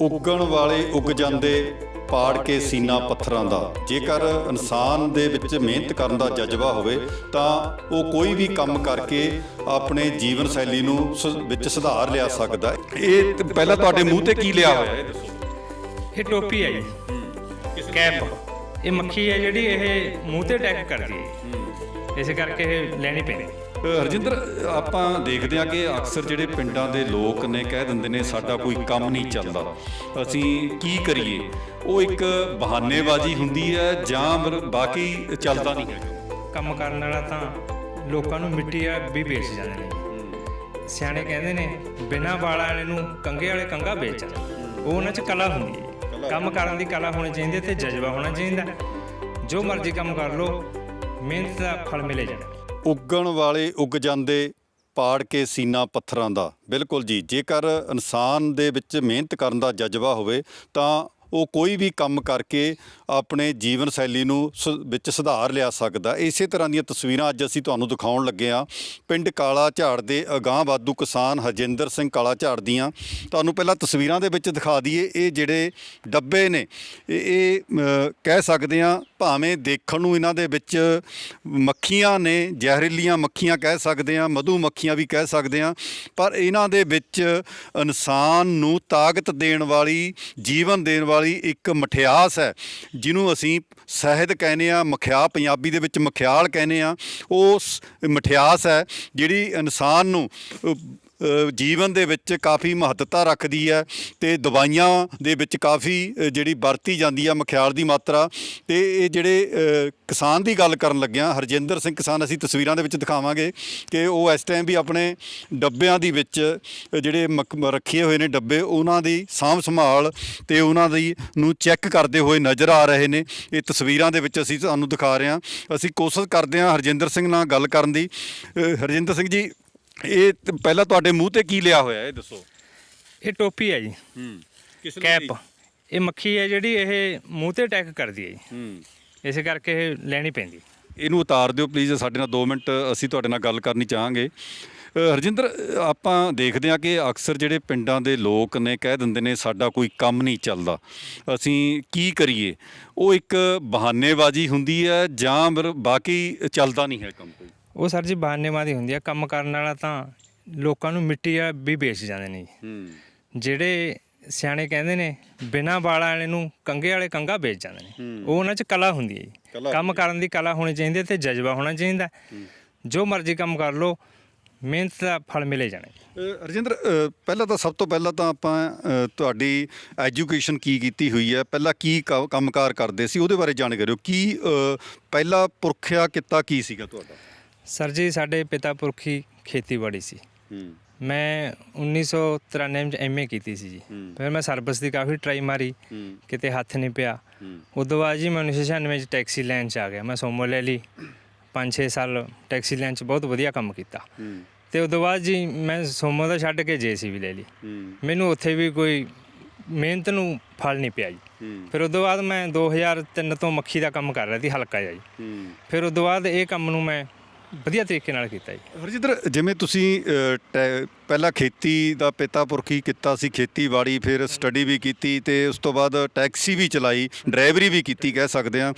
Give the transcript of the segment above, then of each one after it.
ਉੱਗਣ ਵਾਲੇ ਉੱਗ ਜਾਂਦੇ ਪਾੜ ਕੇ ਸੀਨਾ ਪੱਥਰਾਂ ਦਾ। ਜੇਕਰ ਇਨਸਾਨ ਦੇ ਵਿੱਚ ਮਿਹਨਤ ਕਰਨ ਦਾ ਜਜ਼ਬਾ ਹੋਵੇ ਤਾਂ ਉਹ ਕੋਈ ਵੀ ਕੰਮ ਕਰਕੇ ਆਪਣੇ ਜੀਵਨ ਸ਼ੈਲੀ ਨੂੰ ਵਿੱਚ ਸੁਧਾਰ ਲਿਆ ਸਕਦਾ। ਇਹ ਪਹਿਲਾਂ ਤੁਹਾਡੇ ਮੂੰਹ ਤੇ ਕੀ ਲਿਆ ਹੋਇਆ? ਇਹ ਦੱਸੋ ਇਹ ਟੋਪੀ ਹੈ ਜੀ। ਕੈਪ। ਇਹ ਮੱਖੀ ਹੈ ਜਿਹੜੀ ਇਹ ਮੂੰਹ ਤੇ ਅਟੈਕ ਕਰਦੀ ਹੈ। ਇਸੇ ਕਰਕੇ ਇਹ ਲੈਣੀ ਪੈਂਦੀ ਹਰਜਿੰਦਰ ਆਪਾਂ ਦੇਖਦੇ ਹਾਂ ਕਿ ਅਕਸਰ ਜਿਹੜੇ ਪਿੰਡਾਂ ਦੇ ਲੋਕ ਨੇ ਕਹਿ ਦਿੰਦੇ ਨੇ ਸਾਡਾ ਕੋਈ ਕੰਮ ਨਹੀਂ ਚੱਲਦਾ। ਅਸੀਂ ਕੀ ਕਰੀਏ? ਉਹ ਇੱਕ ਬਹਾਨੇਬਾਜ਼ੀ ਹੁੰਦੀ ਹੈ ਜਾਂ ਬਾਕੀ ਚੱਲਦਾ ਨਹੀਂ ਕੰਮ ਕਰਨ ਵਾਲਾ ਤਾਂ ਲੋਕਾਂ ਨੂੰ ਮਿੱਟੀ ਆ ਵੀ ਵੇਚ ਜਾਂਦੇ ਨੇ ਸਿਆਣੇ ਕਹਿੰਦੇ ਨੇ ਬਿਨਾਂ ਵਾਲਾਂ ਵਾਲੇ ਨੂੰ ਕੰਗੇ ਵਾਲੇ ਕੰਗਾ ਵੇਚ ਉਹ ਉਹਨਾਂ 'ਚ ਕਲਾ ਹੁੰਦੀ ਹੈ। ਕੰਮ ਕਰਨ ਦੀ ਕਲਾ ਹੋਣੀ ਚਾਹੀਦੀ ਹੈ ਤੇ ਜਜ਼ਬਾ ਹੋਣਾ ਚਾਹੀਦਾ ਜੋ ਮਰਜ਼ੀ ਕੰਮ ਕਰ ਲਓ, ਮਿਹਨਤ ਦਾ ਫਲ ਮਿਲੇ ਜਾਣਾ ਉੱਗਣ ਵਾਲੇ ਉੱਗ ਜਾਂਦੇ ਪਾੜ ਕੇ ਸੀਨਾ ਪੱਥਰਾਂ ਦਾ। ਬਿਲਕੁਲ ਜੀ, ਜੇਕਰ ਇਨਸਾਨ ਦੇ ਵਿੱਚ ਮਿਹਨਤ ਕਰਨ ਦਾ ਜਜ਼ਬਾ ਹੋਵੇ, ਤਾਂ ਉਹ ਕੋਈ ਵੀ ਕੰਮ ਕਰਕੇ ਆਪਣੇ ਜੀਵਨ ਸ਼ੈਲੀ ਨੂੰ ਸ ਵਿੱਚ ਸੁਧਾਰ ਲਿਆ ਸਕਦਾ। ਇਸੇ ਤਰ੍ਹਾਂ ਦੀਆਂ ਤਸਵੀਰਾਂ ਅੱਜ ਅਸੀਂ ਤੁਹਾਨੂੰ ਦਿਖਾਉਣ ਲੱਗੇ ਹਾਂ। ਪਿੰਡ ਕਾਲਾ ਝਾੜ ਦੇ ਅਗਾਂਹ ਵਾਧੂ ਕਿਸਾਨ ਹਰਜਿੰਦਰ ਸਿੰਘ ਕਾਲਾ ਝਾੜ ਦੀਆਂ। ਤੁਹਾਨੂੰ ਪਹਿਲਾਂ ਤਸਵੀਰਾਂ ਦੇ ਵਿੱਚ ਦਿਖਾ ਦਈਏ ਇਹ ਜਿਹੜੇ ਡੱਬੇ ਨੇ ਇਹ ਇਹ ਅ, ਕਹਿ ਸਕਦੇ ਹਾਂ ਭਾਵੇਂ ਦੇਖਣ ਨੂੰ ਇਹਨਾਂ ਦੇ ਵਿੱਚ ਮੱਖੀਆਂ ਨੇ ਜ਼ਹਿਰੀਲੀਆਂ ਮੱਖੀਆਂ ਕਹਿ ਸਕਦੇ ਹਾਂ ਮਧੂ ਮੱਖੀਆਂ ਵੀ ਕਹਿ ਸਕਦੇ ਹਾਂ ਪਰ ਇਹਨਾਂ ਦੇ ਵਿੱਚ ਇਨਸਾਨ ਨੂੰ ਤਾਕਤ ਦੇਣ ਵਾਲੀ ਜੀਵਨ ਦੇਣ ਵਾਲੀ ਵਾਲੀ ਇੱਕ ਮਠਿਆਸ ਹੈ, ਜਿਹਨੂੰ ਅਸੀਂ ਸ਼ਹਿਦ ਕਹਿੰਦੇ ਆ ਮਖਿਆ, ਪੰਜਾਬੀ ਦੇ ਵਿੱਚ ਮਖਿਆਲ ਕਹਿੰਦੇ ਆ ਉਹ ਮਠਿਆਸ ਹੈ, ਜਿਹੜੀ ਇਨਸਾਨ ਨੂੰ ਜੀਵਨ ਦੇ ਵਿੱਚ ਕਾਫੀ ਮਹੱਤਤਾ ਰੱਖਦੀ ਹੈ ਤੇ ਦਵਾਈਆਂ ਦੇ ਵਿੱਚ ਕਾਫੀ ਜਿਹੜੀ ਵਰਤੀ ਜਾਂਦੀ ਹੈ ਮਖਿਆਲ ਦੀ ਮਾਤਰਾ। ਤੇ ਇਹ ਜਿਹੜੇ ਕਿਸਾਨ ਦੀ ਗੱਲ ਕਰਨ ਲੱਗਿਆ, ਹਰਜਿੰਦਰ ਸਿੰਘ ਕਿਸਾਨ ਅਸੀਂ ਤਸਵੀਰਾਂ ਦੇ ਵਿੱਚ ਦਿਖਾਵਾਂਗੇ ਕਿ ਉਹ ਇਸ ਟਾਈਮ ਵੀ ਆਪਣੇ ਡੱਬਿਆਂ ਦੀ ਵਿੱਚ ਜਿਹੜੇ ਮਕ- ਰੱਖੇ ਹੋਏ ਨੇ ਡੱਬੇ, ਉਹਨਾਂ ਦੀ ਸਾਂਭ ਸੰਭਾਲ ਤੇ ਉਹਨਾਂ ਦੀ ਨੂੰ ਚੈੱਕ ਕਰਦੇ ਹੋਏ ਨਜ਼ਰ ਆ ਰਹੇ ਨੇ। ਇਹ ਤਸਵੀਰਾਂ ਦੇ ਵਿੱਚ ਅਸੀਂ ਤੁਹਾਨੂੰ ਦਿਖਾ ਰਹੇ ਹਾਂ। ਅਸੀਂ ਕੋਸ਼ਿਸ਼ ਕਰਦੇ ਹਾਂ ਹਰਜਿੰਦਰ ਸਿੰਘ ਨਾਲ ਗੱਲ ਕਰਨ ਦੀ। ਹਰਜਿੰਦਰ ਸਿੰਘ ਜੀ ਇਹ ਤੇ ਪਹਿਲਾਂ ਤੁਹਾਡੇ ਮੂੰਹ ਤੇ ਕੀ ਲਿਆ ਹੋਇਆ ਇਹ ਦੱਸੋ। ਇਹ ਟੋਪੀ ਹੈ ਜੀ। ਹੂੰ ਕਿਸ ਕੈਪ। ਇਹ ਮੱਖੀ ਹੈ ਜਿਹੜੀ ਇਹ ਮੂੰਹ ਤੇ ਅਟੈਕ ਕਰਦੀ ਹੈ ਜੀ। ਹੂੰ। ਇਸੇ ਕਰਕੇ ਇਹ ਲੈਣੀ ਪੈਂਦੀ। ਇਹਨੂੰ ਉਤਾਰ ਦਿਓ ਪਲੀਜ਼ ਸਾਡੇ ਨਾਲ 2 ਮਿੰਟ ਅਸੀਂ ਤੁਹਾਡੇ ਨਾਲ ਗੱਲ ਕਰਨੀ ਚਾਹਾਂਗੇ। ਅ, ਹਰਜਿੰਦਰ ਅ, ਆਪਾਂ ਦੇਖਦੇ ਹਾਂ ਕਿ ਅਕਸਰ ਜਿਹੜੇ ਪਿੰਡਾਂ ਦੇ ਲੋਕ ਨੇ ਕਹਿ ਦਿੰਦੇ ਨੇ ਸਾਡਾ ਕੋਈ ਕੰਮ ਨਹੀਂ ਚੱਲਦਾ। ਅਸੀਂ ਕੀ ਕਰੀਏ? ਉਹ ਇੱਕ ਬਹਾਨੇਬਾਜ਼ੀ ਹੁੰਦੀ ਹੈ ਜਾਂ ਫਿਰ ਬਾਕੀ ਚੱਲਦਾ ਨਹੀਂ ਹੈ ਕੰਮ ਕੋਈ। ਉਹ ਸਰ ਜੀ ਬਹਾਨੇਬਾਜ਼ੀ ਹੁੰਦੀ ਆ ਕੰਮ ਕਰਨ ਵਾਲਾ ਤਾਂ ਲੋਕਾਂ ਨੂੰ ਮਿੱਟੀ ਆ ਵੀ ਵੇਚ ਜਾਂਦੇ ਨੇ ਜੀ। ਹੂੰ। ਜਿਹੜੇ ਸਿਆਣੇ ਕਹਿੰਦੇ ਨੇ ਬਿਨਾਂ ਵਾਲਾਂ ਵਾਲੇ ਨੂੰ ਕੰਗੇ ਵਾਲੇ ਕੰਗਾ ਵੇਚ ਜਾਂਦੇ ਨੇ। ਉਹ ਉਹਨਾਂ 'ਚ ਕਲਾ ਹੁੰਦੀ ਹੈ ਜੀ। ਕੰਮ ਕਰਨ ਦੀ ਕਲਾ ਹੋਣੀ ਚਾਹੀਦੀ ਹੈ ਤੇ ਜਜ਼ਬਾ ਹੋਣਾ ਚਾਹੀਦਾ। ਜੋ ਮਰਜ਼ੀ ਕੰਮ ਕਰ ਲੋ ਮਿਹਨਤ ਦਾ ਫਲ ਮਿਲੇ ਜਾਣਾ। ਅ, ਰਜਿੰਦਰ ਪਹਿਲਾਂ ਤਾਂ ਸਭ ਤੋਂ ਪਹਿਲਾਂ ਤਾਂ ਆਪਾਂ ਤੁਹਾਡੀ ਐਜੂਕੇਸ਼ਨ ਕੀ ਕੀਤੀ ਹੋਈ ਹੈ? ਪਹਿਲਾਂ ਕੀ ਕ- ਕੰਮਕਾਰ ਕਰਦੇ ਸੀ? ਉਹਦੇ ਬਾਰੇ ਜਾਣਕਾਰੀ ਦਿਓ। ਕੀ ਪਹਿਲਾ ਪੁਰਖਿਆ ਕਿੱਤਾ ਕੀ ਸੀਗਾ ਤੁਹਾਡਾ? ਸਰ ਜੀ ਸਾਡੇ ਪਿਤਾ ਪੁਰਖੀ ਖੇਤੀਬਾੜੀ ਸੀ। ਹੂੰ। ਮੈਂ 1993 ਚ ਐਮਏ ਕੀਤੀ ਸੀ ਜੀ। ਹੂੰ। ਫਿਰ ਮੈਂ ਸਰਵਿਸ ਦੀ ਕਾਫੀ ਟਰਾਈ ਮਾਰੀ। ਹੂੰ। ਕਿਤੇ ਹੱਥ ਨਹੀਂ ਪਿਆ। ਹੂੰ। ਉਦੋਂ ਬਾਅਦ ਜੀ ਮੈਂ 1996 ਚ ਟੈਕਸੀ ਲਾਈਨ ਚ ਆ ਗਿਆ। ਮੈਂ ਸੋਮੋ ਲੈ ਲਈ। 5-6 ਸਾਲ ਟੈਕਸੀ ਲਾਈਨ ਚ ਬਹੁਤ ਵਧੀਆ ਕੰਮ ਕੀਤਾ। ਹੂੰ। ਤੇ ਉਦੋਂ ਬਾਅਦ ਜੀ ਮੈਂ ਸੋਮੋ ਦਾ ਛੱਡ ਕੇ ਜੇਸੀਬੀ ਲੈ ਲਈ। ਹੂੰ। ਮੈਨੂੰ ਉੱਥੇ ਵੀ ਕੋਈ ਮਿਹਨਤ ਨੂੰ ਫਲ ਨਹੀਂ ਪਿਆ ਜੀ। ਹੂੰ। ਫਿਰ ਉਦੋਂ ਬਾਅਦ ਮੈਂ 2003 ਤੋਂ ਮੱਖੀ ਦਾ ਕੰਮ ਕਰ ਰਿਹਾ ਸੀ ਹਲਕਾ ਜਿਹਾ ਜੀ। ਹੂੰ। ਫਿਰ ਉਦੋਂ ਬਾਅਦ ਇਹ ਕੰਮ ਨੂੰ ਮੈਂ ਵਧੀਆ ਤਰੀਕੇ ਨਾਲ ਕੀਤਾ ਜੀ। ਹਰਜਿੰਦਰ ਜਿਵੇਂ ਤੁਸੀਂ ਅ, ਟੈ- ਪਹਿਲਾਂ ਖੇਤੀ ਦਾ ਪਿਤਾ ਪੁਰਖੀ ਕੀਤਾ ਸੀ ਖੇਤੀਬਾੜੀ ਫਿਰ ਸਟੱਡੀ ਵੀ ਕੀਤੀ ਤੇ ਉਸ ਤੋਂ ਬਾਅਦ ਟੈਕਸੀ ਵੀ ਚਲਾਈ ਡਰਾਈਵਰੀ ਵੀ ਕੀਤੀ ਕਹਿ ਸਕਦੇ ਆ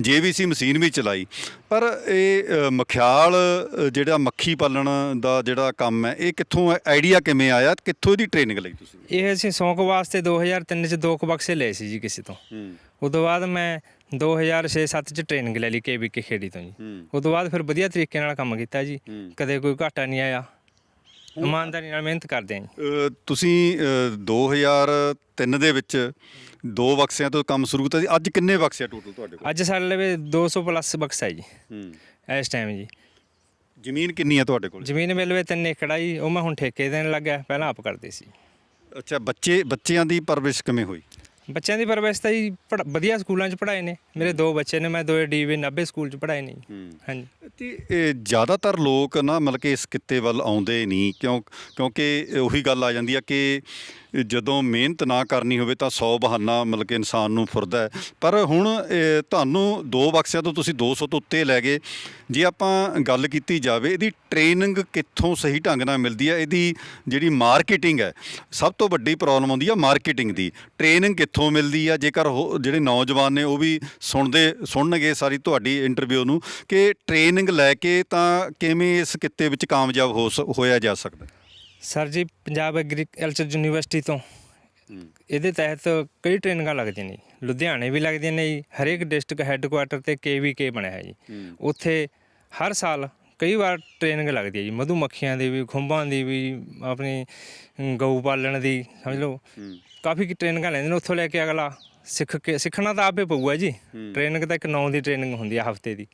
ਜੇਵੀਸੀ ਮਸ਼ੀਨ ਵੀ ਚਲਾਈ। ਪਰ ਇਹ ਅ, ਮਖਿਆਲ ਅ, ਜਿਹੜਾ ਮੱਖੀ ਪਾਲਣ ਦਾ ਜਿਹੜਾ ਕੰਮ ਹੈ ਇਹ ਕਿੱਥੋਂ ਆਈਡੀਆ ਕਿਵੇਂ ਆਇਆ ਕਿੱਥੋਂ ਇਹਦੀ ਟ੍ਰੇਨਿੰਗ ਲਈ ਤੁਸੀਂ? ਇਹ ਅਸੀਂ ਸ਼ੌਂਕ ਵਾਸਤੇ 2003 ਚ ਦੋ ਕੁ ਬਕਸੇ ਲਏ ਸੀ ਜੀ ਕਿਸੇ ਤੋਂ। ਹੂੰ। ਉਦੋਂ ਬਾਅਦ ਮੈਂ 2006-7 ਚ ਟ੍ਰੇਨਿੰਗ ਲੈ ਲਈ ਕੇਬੀਕੇ ਖੇੜੀ ਤੋਂ ਜੀ। ਹੂੰ। ਉਦੋਂ ਬਾਅਦ ਫਿਰ ਵਧੀਆ ਤਰੀਕੇ ਨਾਲ ਕੰਮ ਕੀਤਾ ਜੀ। ਹੂੰ। ਕਦੇ ਕੋਈ ਘਾਟਾ ਨਹੀਂ ਆਇਆ। ਇਮਾਨਦਾਰੀ ਨਾਲ ਮਿਹਨਤ ਕਰਦੇ ਹਾਂ ਜੀ। ਅ, ਤੁਸੀਂ ਅ, 2003 ਦੇ ਵਿੱਚ ਦੋ ਬਕਸਿਆਂ ਤੋਂ ਕੰਮ ਸ਼ੁਰੂ ਕੀਤਾ ਸੀ। ਅੱਜ ਕਿੰਨੇ ਬਕਸੇ ਆ ਟੋਟਲ ਤੁਹਾਡੇ ਕੋਲ? ਅੱਜ ਸਾਡੇ ਲਵੇ 200 ਪਲੱਸ ਬਕਸਾ ਜੀ। ਹੂੰ। ਇਸ ਟਾਈਮ ਜੀ। ਜ਼ਮੀਨ ਕਿੰਨੀ ਆ ਤੁਹਾਡੇ ਕੋਲ? ਜ਼ਮੀਨ ਮਿਲ ਵੇ ਤਿੰਨ ਏਕੜਾ ਜੀ। ਉਹ ਮੈਂ ਹੁਣ ਠੇਕੇ ਦੇਣ ਲੱਗਿਆ। ਪਹਿਲਾਂ ਆਪ ਕਰਦੇ ਸੀ। ਅੱਛਾ ਬੱਚੇ ਬੱਚਿਆਂ ਦੀ ਪਰਵਰਿਸ਼ ਕਿਵੇਂ ਹੋਈ? ਬੱਚਿਆਂ ਦੀ ਪਰਵਰਿਸ਼ ਤਾਂ ਜੀ ਪੜ੍ਹ- ਵਧੀਆ ਸਕੂਲਾਂ 'ਚ ਪੜ੍ਹਾਏ ਨੇ। ਮੇਰੇ ਦੋ ਬੱਚੇ ਨੇ ਮੈਂ ਦੋਏ ਡੀਵੇ 90 ਸਕੂਲ 'ਚ ਪੜ੍ਹਾਏ ਨੇ ਜੀ। ਹਾਂਜੀ। ਤੇ ਇਹ ਜ਼ਿਆਦਾਤਰ ਲੋਕ ਨਾ ਮਤਲਬ ਕਿ ਇਸ ਕਿੱਤੇ ਵੱਲ ਆਉਂਦੇ ਨਹੀਂ ਕਿਉਂ ਕਿਉਂਕਿ ਉਹੀ ਗੱਲ ਆ ਜਾਂਦੀ ਆ ਕਿ ਜਦੋਂ ਮਿਹਨਤ ਨਾ ਕਰਨੀ ਹੋਵੇ ਤਾਂ 100 ਬਹਾਨਾ ਮਤਲਬ ਕਿ ਇਨਸਾਨ ਨੂੰ ਫੁਰਦਾ ਹੈ। ਪਰ ਹੁਣ ਇਹ ਤੁਹਾਨੂੰ ਦੋ ਬਕਸਿਆਂ ਤੋਂ ਤੁਸੀਂ 200 ਤੋਂ ਉੱਤੇ ਲੈ ਗਏ। ਜੇ ਆਪਾਂ ਗੱਲ ਕੀਤੀ ਜਾਵੇ ਇਹਦੀ ਟ੍ਰੇਨਿੰਗ ਕਿੱਥੋਂ ਸਹੀ ਢੰਗ ਨਾਲ ਮਿਲਦੀ ਹੈ ਇਹਦੀ ਜਿਹੜੀ ਮਾਰਕੀਟਿੰਗ ਹੈ ਸਭ ਤੋਂ ਵੱਡੀ ਪ੍ਰੋਬਲਮ ਆਉਂਦੀ ਹੈ ਮਾਰਕੀਟਿੰਗ ਦੀ। ਟ੍ਰੇਨਿੰਗ ਕਿੱਥੋਂ ਮਿਲਦੀ ਹੈ ਜੇਕਰ ਜਿਹੜੇ ਨੌਜਵਾਨ ਨੇ ਉਹ ਵੀ ਸੁਣਦੇ ਸੁਣਨਗੇ ਸਾਰੀ ਤੁਹਾਡੀ ਇੰਟਰਵਿਊ ਨੂੰ ਕਿ ਟ੍ਰੇਨਿੰਗ ਲੈ ਕੇ ਤਾਂ ਕਿਵੇਂ ਇਸ ਕਿੱਤੇ ਵਿੱਚ ਕਾਮਯਾਬ ਹੋ ਹੋਇਆ ਜਾ ਸਕਦਾ? ਸਰ ਜੀ ਪੰਜਾਬ ਐਗਰੀਕਲਚਰ ਯੂਨੀਵਰਸਿਟੀ ਤੋਂ। ਇਹਦੇ ਤਹਿਤ ਕਈ ਟ੍ਰੇਨਿੰਗਾਂ ਲੱਗਦੀਆਂ ਨੇ। ਲੁਧਿਆਣੇ ਵੀ ਲੱਗਦੀਆਂ ਨੇ ਜੀ ਹਰੇਕ ਡਿਸਟ੍ਰਿਕਟ ਹੈੱਡਕੁਆਟਰ ਤੇ ਕੇਵੀਕੇ ਬਣਿਆ ਹੈ ਜੀ। ਉੱਥੇ ਹਰ ਸਾਲ ਕਈ ਵਾਰ ਟ੍ਰੇਨਿੰਗ ਲੱਗਦੀ ਹੈ ਜੀ ਮਧੂ ਮੱਖੀਆਂ ਦੀ ਵੀ ਖੁੰਬਾਂ ਦੀ ਵੀ ਆਪਣੀ ਗਊ ਪਾਲਣ ਦੀ ਸਮਝ ਲਓ। ਕਾਫੀ ਕੀ ਟ੍ਰੇਨਿੰਗਾਂ ਲੈਂਦੇ ਨੇ ਉੱਥੋਂ ਲੈ ਕੇ ਅਗਲਾ। ਸਿੱਖ ਕੇ ਸਿੱਖਣਾ ਤਾਂ ਆਪੇ ਪਊਗਾ ਜੀ। ਟ੍ਰੇਨਿੰਗ ਤਾਂ ਇੱਕ ਨੌ ਦੀ ਟ੍ਰੇਨਿੰਗ ਹੁੰਦੀ ਹੈ ਹਫ਼ਤੇ ਦੀ।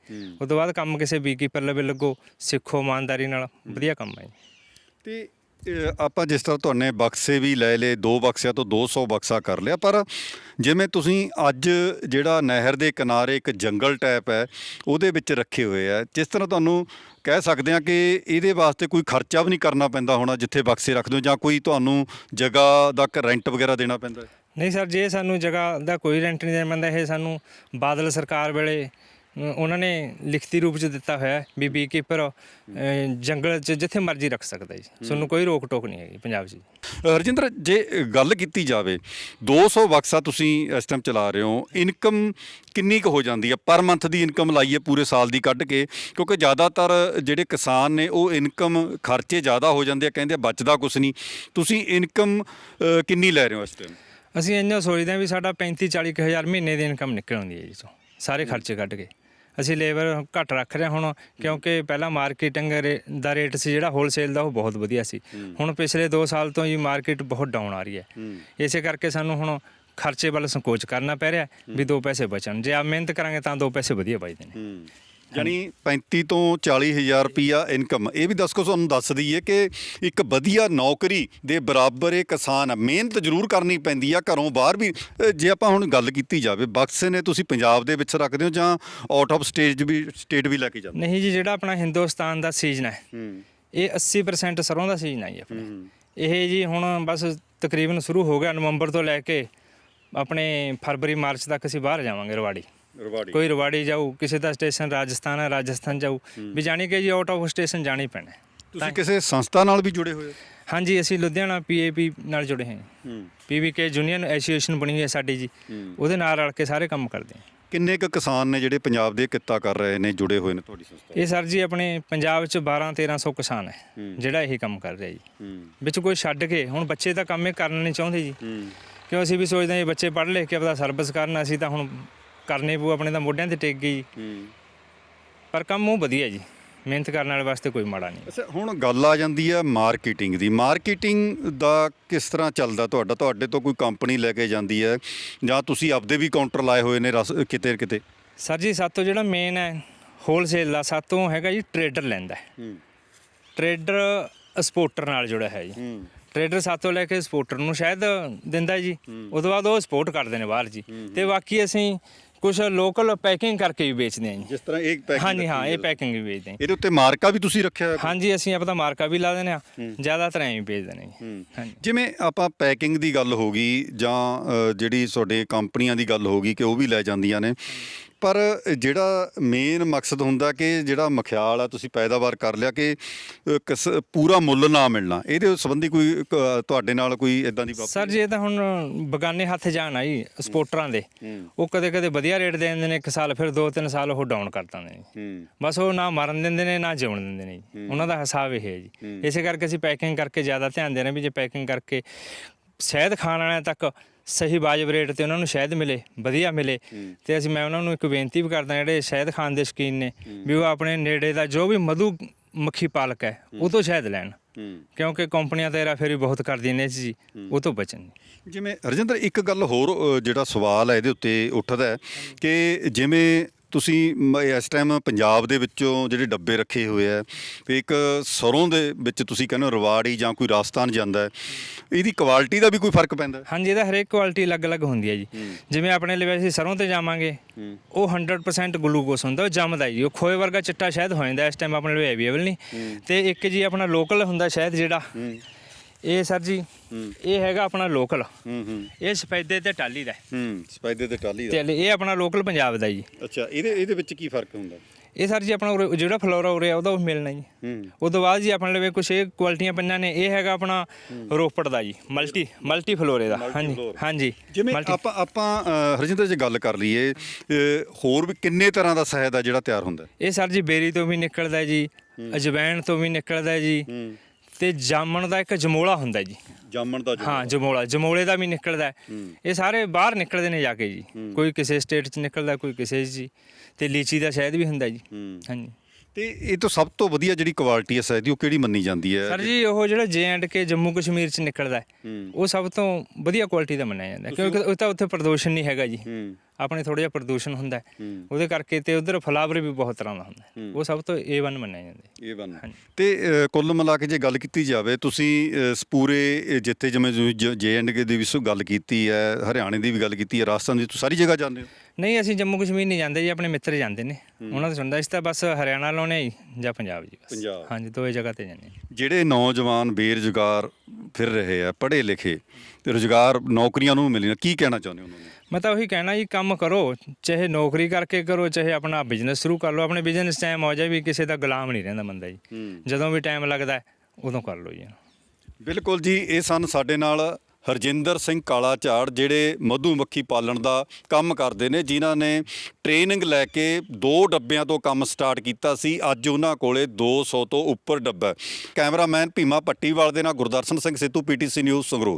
ਉਸ ਤੋਂ ਬਾਅਦ ਕੰਮ ਕਿਸੇ ਬੀਕੀਪਰ ਲਵੇ ਲੱਗੋ ਸਿੱਖੋ ਇਮਾਨਦਾਰੀ ਨਾਲ। ਵਧੀਆ ਕੰਮ ਹੈ ਜੀ। ਤੇ ਆਪਾਂ ਜਿਸ ਤਰ੍ਹਾਂ ਤੁਹਾਨੇ ਬਕਸੇ ਵੀ ਲੈ ਲਏ ਦੋ ਬਕਸਿਆਂ ਤੋਂ 200 ਬਕਸਾ ਕਰ ਲਿਆ ਪਰ ਜਿਵੇਂ ਤੁਸੀਂ ਅੱਜ ਜਿਹੜਾ ਨਹਿਰ ਦੇ ਕਿਨਾਰੇ ਇੱਕ ਜੰਗਲ ਟਾਈਪ ਹੈ ਉਹਦੇ ਵਿੱਚ ਰੱਖੇ ਹੋਏ ਆ ਜਿਸ ਤਰ੍ਹਾਂ ਤੁਹਾਨੂੰ ਕਹਿ ਸਕਦੇ ਹਾਂ ਕਿ ਇਹਦੇ ਵਾਸਤੇ ਕੋਈ ਖਰਚਾ ਵੀ ਨਹੀਂ ਕਰਨਾ ਪੈਂਦਾ ਹੋਣਾ ਜਿੱਥੇ ਬਕਸੇ ਰੱਖਦੇ ਹੋ ਜਾਂ ਕੋਈ ਤੁਹਾਨੂੰ ਜਗ੍ਹਾ ਦਾ ਰੈਂਟ ਵਗੈਰਾ ਦੇਣਾ ਪੈਂਦਾ ਹੈ? ਨਹੀਂ ਸਰ, ਜੇ ਸਾਨੂੰ ਜਗ੍ਹਾ ਦਾ ਕੋਈ ਰੈਂਟ ਨਹੀਂ ਦੇਣਾ ਪੈਂਦਾ, ਇਹ ਸਾਨੂੰ ਬਾਦਲ ਸਰਕਾਰ ਵੇਲੇ ਉਹਨਾਂ ਨੇ ਲਿਖਤੀ ਰੂਪ ਚ ਦਿੱਤਾ ਹੋਇਆ ਹੈ ਵੀ ਬੀਕੀਪਰ ਜੰਗਲ ਚ ਜਿੱਥੇ ਮਰਜ਼ੀ ਰੱਖ ਸਕਦਾ ਜੀ। ਤੁਹਾਨੂੰ ਕੋਈ ਰੋਕ ਟੋਕ ਨਹੀਂ ਹੈਗੀ ਪੰਜਾਬ 'ਚ ਜੀ। ਰਜਿੰਦਰ ਜੇ ਗੱਲ ਕੀਤੀ ਜਾਵੇ 200 ਬਕਸਾ ਤੁਸੀਂ ਇਸ ਟਾਈਮ ਚਲਾ ਰਹੇ ਹੋ ਇਨਕਮ ਕਿੰਨੀ ਕੁ ਹੋ ਜਾਂਦੀ ਹੈ? ਪਰ ਮੰਥ ਦੀ ਇਨਕਮ ਲਾਈਏ ਪੂਰੇ ਸਾਲ ਦੀ ਕੱਢ ਕੇ ਕਿਉਂਕਿ ਜ਼ਿਆਦਾਤਰ ਜਿਹੜੇ ਕਿਸਾਨ ਨੇ ਉਹ ਇਨਕਮ ਖਰਚੇ ਜ਼ਿਆਦਾ ਹੋ ਜਾਂਦੇ ਆ ਕਹਿੰਦੇ ਆ ਬਚਦਾ ਕੁਝ ਨਹੀਂ। ਤੁਸੀਂ ਇਨਕਮ ਕਿੰਨੀ ਲੈ ਰਹੇ ਹੋ ਇਸ ਟਾਈਮ ਅਸੀਂ ਇੰਨਾ ਸੋਚਦੇ ਹਾਂ ਵੀ ਸਾਡਾ 35 40 ਕੁ ਹਜ਼ਾਰ ਮਹੀਨੇ ਦੀ ਇਨਕਮ ਨਿਕਲ ਆਉਂਦੀ ਹੈ ਜੀ ਤੋਂ ਸਾਰੇ ਖਰਚੇ ਕੱਢ ਕੇ। ਅਸੀਂ ਲੇਬਰ ਘੱਟ ਰੱਖ ਰਹੇ ਹੁਣ ਕਿਉਂਕਿ ਪਹਿਲਾਂ ਮਾਰਕੀਟਿੰਗ ਦਾ ਰੇਟ ਸੀ ਜਿਹੜਾ ਹੋਲਸੇਲ ਦਾ ਉਹ ਬਹੁਤ ਵਧੀਆ ਸੀ। ਹੁਣ ਪਿਛਲੇ 2 ਸਾਲ ਤੋਂ ਜੀ ਮਾਰਕੀਟ ਬਹੁਤ ਡਾਊਨ ਆ ਰਹੀ ਹੈ। ਇਸੇ ਕਰਕੇ ਸਾਨੂੰ ਹੁਣ ਖਰਚੇ ਵੱਲ ਸੰਕੋਚ ਕਰਨਾ ਪੈ ਰਿਹਾ ਵੀ ਦੋ ਪੈਸੇ ਬਚਣ। ਜੇ ਆ ਮਿਹਨਤ ਕਰਾਂਗੇ ਤਾਂ ਦੋ ਪੈਸੇ ਵਧੀਆ ਬਚਦੇ ਨੇ ਯਾਨੀ 35 ਤੋਂ 40 ਹਜ਼ਾਰ ਰੁਪਿਆ ਇਨਕਮ। ਇਹ ਵੀ ਦੱਸ ਕੋ ਤੁਹਾਨੂੰ ਦੱਸ ਦਈਏ ਕਿ ਇੱਕ ਵਧੀਆ ਨੌਕਰੀ ਦੇ ਬਰਾਬਰ ਇਹ ਕਿਸਾਨ ਆ ਮਿਹਨਤ ਜ਼ਰੂਰ ਕਰਨੀ ਪੈਂਦੀ ਆ ਘਰੋਂ ਬਾਹਰ ਵੀ। ਅ, ਜੇ ਆਪਾਂ ਹੁਣ ਗੱਲ ਕੀਤੀ ਜਾਵੇ ਬਕਸੇ ਨੇ ਤੁਸੀਂ ਪੰਜਾਬ ਦੇ ਵਿੱਚ ਰੱਖਦੇ ਹੋ ਜਾਂ ਆਊਟ ਆਫ ਸਟੇਜ ਵੀ ਸਟੇਟ ਵੀ ਲੈ ਕੇ ਜਾਂਦੇ ਨਹੀਂ ਜੀ ਜਿਹੜਾ ਆਪਣਾ ਹਿੰਦੁਸਤਾਨ ਦਾ ਸੀਜ਼ਨ ਹੈ ਹੂੰ। ਇਹ 80% ਸਰੋਂ ਦਾ ਸੀਜ਼ਨ ਹੈ ਜੀ ਆਪਣਾ। ਇਹ ਜੀ ਹੁਣ ਬਸ ਤਕਰੀਬਨ ਸ਼ੁਰੂ ਹੋ ਗਿਆ ਨਵੰਬਰ ਤੋਂ ਲੈ ਕੇ ਆਪਣੇ ਫਰਵਰੀ ਮਾਰਚ ਤੱਕ ਅਸੀਂ ਬਾਹਰ ਜਾਵਾਂਗੇ ਰਵਾੜੀ। ਰਵਾੜੀ। ਕੋਈ ਰਵਾੜੀ ਜਾਊ ਕਿਸੇ ਦਾ ਸਟੇਸ਼ਨ ਰਾਜਸਥਾਨ ਹੈ ਰਾਜਸਥਾਨ ਜਾਊ। ਵੀ ਜਾਣੀ ਕਿ ਜੀ ਆਊਟ ਆਫ ਸਟੇਸ਼ਨ ਜਾਣਾ ਪੈਣਾ। ਤੁਸੀਂ ਕਿਸੇ ਸੰਸਥਾ ਨਾਲ ਵੀ ਜੁੜੇ ਹੋਏ ਹੋ? ਹਾਂਜੀ ਅਸੀਂ ਲੁਧਿਆਣਾ ਪੀਏਪੀ ਨਾਲ ਜੁੜੇ ਹਾਂ। ਪੀਵੀਕੇ ਯੂਨੀਅਨ ਐਸੋਸੀਏਸ਼ਨ ਬਣੀ ਹੋਈ ਹੈ ਸਾਡੀ ਜੀ। ਉਹਦੇ ਨਾਲ ਰਲ ਕੇ ਸਾਰੇ ਕੰਮ ਕਰਦੇ ਹਾਂ। ਕਿੰਨੇ ਕੁ ਕਿਸਾਨ ਨੇ ਜਿਹੜੇ ਪੰਜਾਬ ਦੇ ਕਿੱਤਾ ਕਰ ਰਹੇ ਨੇ ਜੁੜੇ ਹੋਏ ਨੇ ਤੁਹਾਡੀ ਸੰਸਥਾ ਇਹ ਸਰ ਜੀ ਆਪਣੇ ਪੰਜਾਬ 'ਚ 12 1300 ਕਿਸਾਨ ਹੈ। ਜਿਹੜਾ ਇਹ ਕੰਮ ਕਰ ਰਿਹਾ ਜੀ। ਵਿੱਚ ਕੋਈ ਛੱਡ ਕੇ ਹੁਣ ਬੱਚੇ ਤਾਂ ਕੰਮ ਇਹ ਕਰਨਾ ਨਹੀਂ ਚਾਹੁੰਦੇ ਜੀ। ਕਿਉਂ ਅਸੀਂ ਵੀ ਸੋਚਦੇ ਹਾਂ ਇਹ ਬੱਚੇ ਪੜ੍ਹ ਲਿਖ ਕੇ ਆਪਦਾ ਸਰਵਿਸ ਕਰਨ ਅਸੀਂ ਤਾਂ ਹੁਣ ਕਰਨੇ ਪਊ ਆਪਣੇ ਤਾਂ ਮੋਢਿਆਂ ਤੇ ਟਿਕ ਗਈ। ਪਰ ਕੰਮ ਉਹ ਵਧੀਆ ਜੀ ਮਿਹਨਤ ਕਰਨ ਵਾਲੇ ਵਾਸਤੇ ਕੋਈ ਮਾੜਾ ਨਹੀਂ। ਅੱਛਾ ਹੁਣ ਗੱਲ ਆ ਜਾਂਦੀ ਹੈ ਮਾਰਕੀਟਿੰਗ ਦੀ। ਮਾਰਕੀਟਿੰਗ ਦਾ ਕਿਸ ਤਰ੍ਹਾਂ ਚੱਲਦਾ ਤੁਹਾਡਾ? ਤੁਹਾਡੇ ਤੋਂ ਕੋਈ ਕੰਪਨੀ ਲੈ ਕੇ ਜਾਂਦੀ ਹੈ ਜਾਂ ਤੁਸੀਂ ਆਪਦੇ ਵੀ ਕਾਊਂਟਰ ਲਾਏ ਹੋਏ ਨੇ ਰਸ- ਕਿਤੇ ਕਿਤੇ? ਸਰ ਜੀ ਸਾਤੋਂ ਜਿਹੜਾ ਮੇਨ ਹੈ ਹੋਲਸੇਲ ਦਾ ਸਾਤੋਂ ਹੈਗਾ ਜੀ ਟਰੇਡਰ ਲੈਂਦਾ ਹੈ। ਹੂੰ। ਟਰੇਡਰ ਸਪੋਰਟਰ ਨਾਲ ਜੁੜਿਆ ਹੈ ਜੀ। ਹੂੰ। ਟਰੇਡਰ ਸਾਤੋਂ ਲੈ ਕੇ ਸਪੋਰਟਰ ਨੂੰ ਸ਼ਾਇਦ ਦਿੰਦਾ ਜੀ। ਉਸ ਤੋਂ ਬਾਅਦ ਉਹ ਸਪੋਰਟ ਕਰਦੇ ਨੇ ਬਾਹਰ ਜੀ। ਤੇ ਬਾਕੀ ਅਸੀਂ ਕੁਝ ਲੋਕਲ ਪੈਕਿੰਗ ਕਰਕੇ ਵੀ ਵੇਚਦੇ ਹਾਂ ਜੀ। ਜਿਸ ਤਰ੍ਹਾਂ ਇੱਕ ਪੈਕਿੰਗ ਹਾਂਜੀ ਹਾਂ ਇਹ ਪੈਕਿੰਗ ਵੀ ਵੇਚਦੇ ਹਾਂ ਇਹਦੇ ਉੱਤੇ ਮਾਰਕਾ ਵੀ ਤੁਸੀਂ ਰੱਖਿਆ ਹੋਇਆ ਹਾਂਜੀ ਅਸੀਂ ਆਪਦਾ ਮਾਰਕਾ ਵੀ ਲਾ ਦਿੰਦੇ ਆ। ਜ਼ਿਆਦਾਤਰ ਐਂ ਹੀ ਵੇਚ ਦਿੰਦੇ ਜੀ। ਹੂੰ। ਹਾਂਜੀ। ਜਿਵੇਂ ਆਪਾਂ ਪੈਕਿੰਗ ਦੀ ਗੱਲ ਹੋ ਗਈ ਜਾਂ ਜਿਹੜੀ ਤੁਹਾਡੇ ਕੰਪਨੀਆਂ ਦੀ ਗੱਲ ਹੋ ਗਈ ਕਿ ਉਹ ਵੀ ਲੈ ਜਾਂਦੀਆਂ ਨੇ। ਪਰ ਜਿਹੜਾ ਮੇਨ ਮਕਸਦ ਹੁੰਦਾ ਕਿ ਜਿਹੜਾ ਮਖਿਆਲ ਆ ਤੁਸੀਂ ਪੈਦਾਵਾਰ ਕਰ ਲਿਆ ਕਿ ਕਿਸ- ਪੂਰਾ ਮੁੱਲ ਨਾ ਮਿਲਣਾ ਇਹਦੇ ਸੰਬੰਧੀ ਕੋਈ ਅ, ਤੁਹਾਡੇ ਨਾਲ ਕੋਈ ਇਦਾਂ ਦੀ ਵਾਪਰੀ ਸਰ ਜੀ ਇਹ ਤਾਂ ਹੁਣ ਬਗਾਨੇ ਹੱਥ ਜਾਣ ਆਈ ਸਪੋਰਟਰਾਂ ਦੇ। ਉਹ ਕਦੇ ਕਦੇ ਵਧੀਆ ਰੇਟ ਦੇ ਦਿੰਦੇ ਨੇ ਇੱਕ ਸਾਲ ਫਿਰ ਦੋ ਤਿੰਨ ਸਾਲ ਉਹ ਡਾਊਨ ਕਰ ਦਿੰਦੇ ਨੇ ਹੂੰ। ਬਸ ਉਹ ਨਾ ਮਰਨ ਦਿੰਦੇ ਨੇ ਨਾ ਜਿਉਣ ਦਿੰਦੇ ਨੇ ਜੀ। ਉਹਨਾਂ ਦਾ ਹਿਸਾਬ ਇਹ ਹੈ ਜੀ। ਇਸੇ ਕਰਕੇ ਅਸੀਂ ਪੈਕਿੰਗ ਕਰਕੇ ਜ਼ਿਆਦਾ ਧਿਆਨ ਦੇ ਰਹੇ ਹਾਂ ਵੀ ਜੇ ਪੈਕਿੰਗ ਕਰਕੇ ਸ਼ਹਿਦ ਖਾਣ ਵਾਲਿਆਂ ਤੱਕ ਸਹੀ ਵਾਜਬ ਰੇਟ ਤੇ ਉਹਨਾਂ ਨੂੰ ਸ਼ਹਿਦ ਮਿਲੇ ਵਧੀਆ ਮਿਲੇ। ਤੇ ਅਸੀਂ ਮੈਂ ਉਹਨਾਂ ਨੂੰ ਇੱਕ ਬੇਨਤੀ ਵੀ ਕਰਦਾ ਜਿਹੜੇ ਸ਼ਹਿਦ ਖਾਣ ਦੇ ਸ਼ੌਕੀਨ ਨੇ ਵੀ ਉਹ ਆਪਣੇ ਨੇੜੇ ਦਾ ਜੋ ਵੀ ਮਧੂ ਮੱਖੀ ਪਾਲਕ ਹੈ ਉਹ ਤੋਂ ਸ਼ਹਿਦ ਲੈਣ। ਕਿਉਂਕਿ ਕੰਪਨੀਆਂ ਤਾਂ ਫੇਰੀ ਬਹੁਤ ਕਰਦੀਆਂ ਨੇ ਜੀ ਉਹ ਤੋਂ ਬਚਣ ਜਿਵੇਂ ਰਜਿੰਦਰ ਇੱਕ ਗੱਲ ਹੋਰ ਜਿਹੜਾ ਸਵਾਲ ਹੈ ਇਹਦੇ ਉੱਤੇ ਉੱਠਦਾ ਹੈ ਕਿ ਜਿਵੇਂ ਤੁਸੀਂ ਮ- ਇਸ ਟਾਈਮ ਪੰਜਾਬ ਦੇ ਵਿੱਚੋਂ ਜਿਹੜੇ ਡੱਬੇ ਰੱਖੇ ਹੋਏ ਆ ਤੇ ਇੱਕ ਸਰੋਂ ਦੇ ਵਿੱਚ ਤੁਸੀਂ ਕਹਿੰਦੇ ਹੋ ਰਵਾੜੀ ਜਾਂ ਕੋਈ ਰਾਜਸਥਾਨ ਜਾਂਦਾ ਹੈ ਇਹਦੀ ਕੁਆਲਿਟੀ ਦਾ ਵੀ ਕੋਈ ਫ਼ਰਕ ਪੈਂਦਾ ਹੈ? ਹਾਂਜੀ ਇਹਦਾ ਹਰੇਕ ਕੁਆਲਿਟੀ ਅਲੱਗ-ਅਲੱਗ ਹੁੰਦੀ ਹੈ ਜੀ। ਜਿਵੇਂ ਆਪਣੇ ਲਈ ਅਸੀਂ ਸਰੋਂ ਤੇ ਜਾਵਾਂਗੇ ਉਹ 100% ਗਲੂਕੋਸ ਹੁੰਦਾ ਉਹ ਜੰਮਦਾ ਜੀ। ਉਹ ਖੋਏ ਵਰਗਾ ਚਿੱਟਾ ਸ਼ਹਿਦ ਹੋ ਜਾਂਦਾ ਇਸ ਟਾਈਮ ਆਪਣੇ ਲਈ ਅਵੇਲੇਬਲ ਨਹੀਂ। ਤੇ ਇੱਕ ਜੀ ਆਪਣਾ ਲੋਕਲ ਹੁੰਦਾ ਸ਼ਹਿਦ ਜਿਹੜਾ ਇਹ ਸਰ ਜੀ ਇਹ ਹੈਗਾ ਆਪਣਾ ਲੋਕਲ ਹੂੰ ਹੂੰ। ਇਹ ਸਫੈਦੇ ਤੇ ਟਾਲੀ ਦਾ ਹੈ। ਹੂੰ ਸਪਾਈਦੇ ਤੇ ਟਾਲੀ ਤੇ ਦਾ ਇਹ ਆਪਣਾ ਲੋਕਲ ਪੰਜਾਬ ਦਾ ਜੀ। ਅੱਛਾ ਇਹਦੇ ਇਹਦੇ ਵਿੱਚ ਕੀ ਫ਼ਰਕ ਹੁੰਦਾ? ਇਹ ਸਰ ਜੀ ਆਪਣਾ ਉਰੇ- ਜਿਹੜਾ ਫਲੋਰਾ ਉਰੇ ਆ ਉਹਦਾ ਉਹ ਮਿਲਣਾ ਜੀ। ਹੂੰ। ਉਸ ਤੋਂ ਬਾਅਦ ਜੀ ਆਪਣੇ ਲਵੇ ਕੁਛ ਇਹ ਕੁਆਲਿਟੀਆਂ ਪਈਆਂ ਨੇ ਇਹ ਹੈਗਾ ਆਪਣਾ ਰੋਪੜ ਦਾ ਜੀ ਮਲਟੀ ਮਲਟੀ ਫਲੋਰੇ ਦਾ ਹਾਂਜੀ। ਹਾਂਜੀ ਜਿਵੇਂ multi- ਆਪਾਂ ਆਪਾਂ ਅ, ਹਰਜਿੰਦਰ ਜੀ ਗੱਲ ਕਰ ਲਈਏ ਅ, ਹੋਰ ਵੀ ਕਿੰਨੇ ਤਰ੍ਹਾਂ ਦਾ ਸ਼ਹਿਦ ਆ ਜਿਹੜਾ ਤਿਆਰ ਹੁੰਦਾ? ਇਹ ਸਰ ਜੀ ਬੇਰੀ ਤੋਂ ਵੀ ਨਿਕਲਦਾ ਜੀ ਅਜਵੈਣ ਤੋਂ ਵੀ ਨਿਕਲਦਾ ਜੀ। ਹੂੰ। ਤੇ ਜਾਮਣ ਦਾ ਇੱਕ ਜਮੋਲਾ ਹੁੰਦਾ ਜੀ। ਜਾਮਣ ਦਾ ਹਾਂ ਜਮੋਲਾ। ਜਮੋਲੇ ਦਾ ਵੀ ਨਿਕਲਦਾ ਹੈ। ਇਹ ਸਾਰੇ ਬਾਹਰ ਨਿਕਲਦੇ ਨੇ ਜਾ ਕੇ ਜੀ। ਕੋਈ ਕਿਸੇ ਸਟੇਟ 'ਚ ਨਿਕਲਦਾ ਕੋਈ ਕਿਸੇ 'ਚ ਜੀ। ਤੇ ਲੀਚੀ ਦਾ ਸ਼ਹਿਦ ਵੀ ਹੁੰਦਾ ਜੀ। ਹੂੰ। ਹਾਂਜੀ। ਤੇ ਇਹ ਤੋਂ ਸਭ ਤੋਂ ਵਧੀਆ ਜਿਹੜੀ ਕੁਆਲਿਟੀ ਹੈ ਸ਼ਹਿਦ ਦੀ ਉਹ ਕਿਹੜੀ ਮੰਨੀ ਜਾਂਦੀ ਹੈ ਸਰ ਜੀ ਉਹ ਜਿਹੜਾ ਜੇ ਐਂਡ ਕੇ ਜੰਮੂ ਕਸ਼ਮੀਰ 'ਚ ਨਿਕਲਦਾ ਹੈ ਉਹ ਸਭ ਤੋਂ ਵਧੀਆ ਕੁਆਲਿਟੀ ਦਾ ਮੰਨਿਆ ਜਾਂਦਾ ਹੈ, ਕਿਉਂਕਿ ਉਹ ਤਾਂ ਉੱਥੇ ਪ੍ਰਦੂਸ਼ਣ ਨਹੀਂ ਹੈਗਾ ਜੀ ਆਪਣੇ ਥੋੜਾ ਜਿਹਾ ਪ੍ਰਦੂਸ਼ਣ ਹੁੰਦਾ ਹੈ। ਉਹਦੇ ਕਰਕੇ ਤੇ ਉਧਰ ਫਲਾਵਰ ਵੀ ਬਹੁਤ ਤਰ੍ਹਾਂ ਦਾ ਹੁੰਦਾ ਹੈ। ਉਹ ਸਭ ਤੋਂ A1 ਮੰਨਿਆ ਜਾਂਦਾ ਹੈ। ਇਹ ਬਣ। ਤੇ ਅ, ਕੁੱਲ ਮਿਲਾ ਕੇ ਜੇ ਗੱਲ ਕੀਤੀ ਜਾਵੇ ਤੁਸੀਂ ਅ, ਸ ਪੂਰੇ ਅ, ਜਿੱਥੇ ਜਿਵੇਂ ਜੇ ਐਂਡ ਕੇ ਦੀ ਵੀ ਸੋ ਗੱਲ ਕੀਤੀ ਹੈ ਹਰਿਆਣੇ ਦੀ ਵੀ ਗੱਲ ਕੀਤੀ ਹੈ ਰਾਜਸਥਾਨ ਦੀ ਤੁਸੀਂ ਸਾਰੀ ਜਗ੍ਹਾ ਜਾਂਦੇ ਹੋ ਨਹੀਂ ਅਸੀਂ ਜੰਮੂ ਕਸ਼ਮੀਰ ਨਹੀਂ ਜਾਂਦੇ ਜੀ ਆਪਣੇ ਮਿੱਤਰ ਜਾਂਦੇ ਨੇ। ਉਹਨਾਂ ਦਾ ਸੁਣਦਾ ਇਸ ਤਾਂ ਬਸ ਹਰਿਆਣਾ ਲਾਉਣੇ ਹੀ ਜਾਂ ਪੰਜਾਬ ਜੀ ਬਸ। ਪੰਜਾਬ। ਹਾਂਜੀ ਦੋਏ ਜਗ੍ਹਾ ਤੇ ਜਾਂਦੇ ਹਾਂ। ਜਿਹੜੇ ਨੌਜਵਾਨ ਬੇਰੁਜ਼ਗਾਰ ਫਿਰ ਰਹੇ ਆ ਪੜ੍ਹੇ ਲਿਖੇ ਤੇ ਰੁਜ਼ਗਾਰ ਨੌਕਰੀਆਂ ਨੂੰ ਮਿਲੀਆਂ ਕੀ ਕਹਿਣਾ ਚਾਹੁੰਦੇ ਹੋ ਉਹਨਾਂ ਨੂੰ? ਮੈਂ ਤਾਂ ਉਹੀ ਕਹਿਣਾ ਜੀ ਕੰਮ ਕਰੋ ਚਾਹੇ ਨੌਕਰੀ ਕਰਕੇ ਕਰੋ ਚਾਹੇ ਆਪਣਾ ਬਿਜ਼ਨਸ ਸ਼ੁਰੂ ਕਰ ਲਓ ਆਪਣੇ ਬਿਜ਼ਨਸ ਟਾਈਮ ਹੋ ਜਾਏ ਵੀ ਕਿਸੇ ਦਾ ਗੁਲਾਮ ਨਹੀਂ ਰਹਿੰਦਾ ਬੰਦਾ ਜੀ। ਜਦੋਂ ਵੀ ਟਾਈਮ ਲੱਗਦਾ ਹੈ, ਉਦੋਂ ਕਰ ਲਓ ਜੀ। ਬਿਲਕੁਲ ਜੀ ਇਹ ਸਨ ਸਾਡੇ ਨਾਲ ਹਰਜਿੰਦਰ ਸਿੰਘ ਕਾਲਾ ਝਾੜ ਜਿਹੜੇ ਮਧੂਮੱਖੀ ਪਾਲਣ ਦਾ ਕੰਮ ਕਰਦੇ ਨੇ, ਜਿਨ੍ਹਾਂ ਨੇ ਟ੍ਰੇਨਿੰਗ ਲੈ ਕੇ ਦੋ ਡੱਬਿਆਂ ਤੋਂ ਕੰਮ ਸਟਾਰਟ ਕੀਤਾ ਸੀ ਅੱਜ ਉਹਨਾਂ ਕੋਲੇ 200 ਤੋਂ ਉੱਪਰ ਡੱਬਾ ਹੈ। ਕੈਮਰਾਮੈਨ ਭੀਮਾ ਪੱਟੀਵਾਲ ਦੇ ਨਾਲ ਗੁਰਦਰਸ਼ਨ ਸਿੰਘ ਸਿੱਧੂ ਪੀਟੀਸੀ ਨਿਊਜ਼ ਸੰਗਰੂਰ